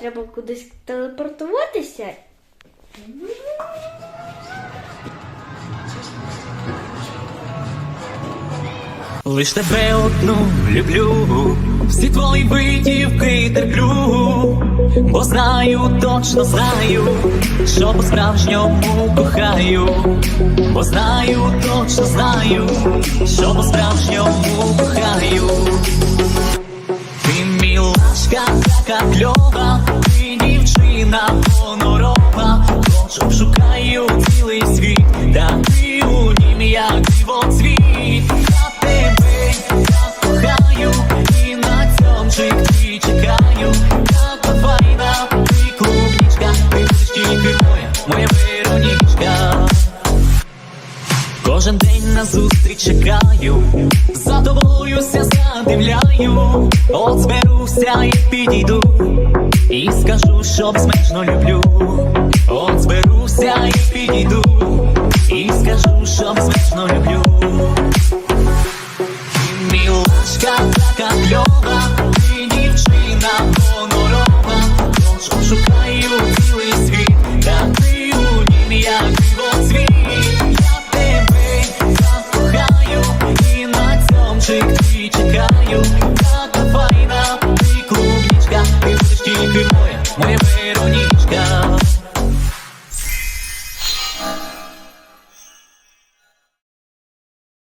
треба кудись телепортуватися. Лиш тебе одну люблю, всі твої витівки терплю, бо знаю, точно знаю, що по-справжньому кохаю, бо знаю, точно знаю, що по-справжньому кохаю. Ти мілашка, така дівчина гонорова, хоч обшукаю цілий світ, та ти у нім як цвіт. Я тебе так кохаю, і на цьому житті чекаю, така файна, ти клубничка, ти тільки моя, моя Веронічка. Кожен день на зустріч чекаю, за задивляю, от зберуся і підійду, і скажу, що безмежно люблю. От зберуся і підійду, і скажу, що безмежно люблю. Ти мілочка така кльова, ти дівчина понурова, тож шукаю цілий світ, та ти у нім як дивоцвіт. Я тебе закохаю, і на цьому твій чекаю.